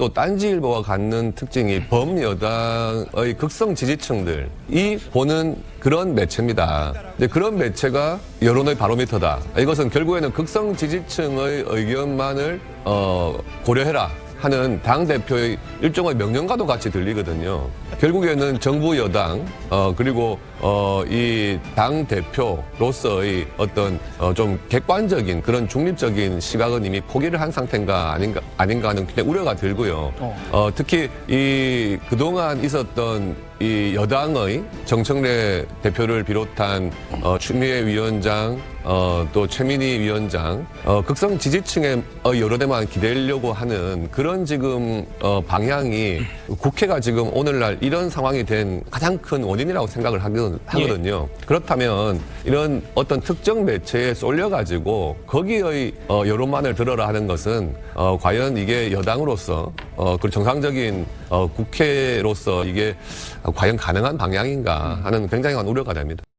또 딴지일보가 갖는 특징이 범여당의 극성 지지층들이 보는 그런 매체입니다. 근데 그런 매체가 여론의 바로미터다. 이것은 결국에는 극성 지지층의 의견만을 어, 고려해라. 하는 당 대표의 일종의 명령과도 같이 들리거든요. 결국에는 정부 여당 어 그리고 어 이 당 대표로서의 어떤 어 좀 객관적인 그런 중립적인 시각은 이미 포기를 한 상태인가 아닌가 아닌가 하는 굉장히 우려가 들고요. 어 특히 이 그동안 있었던 이 여당의 정청래 대표를 비롯한 어, 추미애 위원장, 어, 또 최민희 위원장, 어, 극성 지지층의 어, 여론에만 기대려고 하는 그런 지금 어, 방향이 국회가 지금 오늘날 이런 상황이 된 가장 큰 원인이라고 생각을 하거든- 하거든요. 그렇다면 이런 어떤 특정 매체에 쏠려가지고 거기의 어, 여론만을 들어라 하는 것은 어, 과연 이게 여당으로서 어, 그 정상적인 어, 국회로서 이게 과연 가능한 방향인가 하는 굉장한 우려가 됩니다.